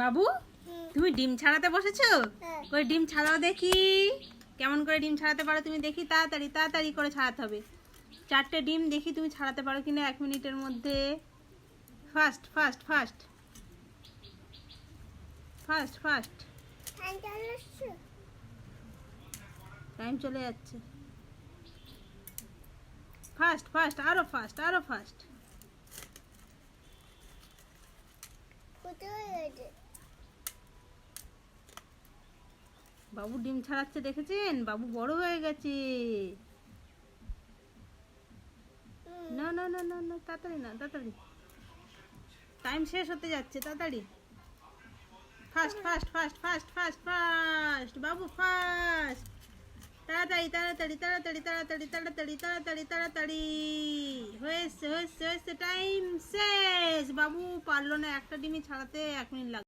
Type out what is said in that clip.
বাবু তুমি ডিম ছাড়াতে বসেছো? হ্যাঁ। ওই ডিম ছাড়াও দেখি। কেমন করে ডিম ছাড়াতে পারো তুমি দেখি তাড়াতাড়ি তাড়াতাড়ি করে ছাড়াতে হবে। চারটে ডিম দেখি তুমি ছাড়াতে পারো কিনা এক মিনিটের মধ্যে। First first first first first time চলে যাচ্ছে। ফার্স্ট ফার্স্ট আরও ফার্স্ট আরও ফাস্ট। বাবু ডিম ছাড়াচ্ছে দেখেছেন? বাবু বড় হয়ে গেছে। না না না না না, তাড়াতাড়ি না, তাড়াতাড়ি। টাইম শেষ হতে যাচ্ছে, তাড়াতাড়ি। Fast fast fast fast fast fast বাবু ফাস্ট তাড়াতাড়ি তাড়াতাড়ি তাড়াতাড়ি তাড়াতাড়ি তাড়াতাড়ি তাড়াতাড়ি তাড়াতাড়ি। হয়েছে হয়েছে হয়েছে টাইম শেষ। বাবু পারল না একটা ডিমই ছাড়াতে, এক মিনিট লাগবে।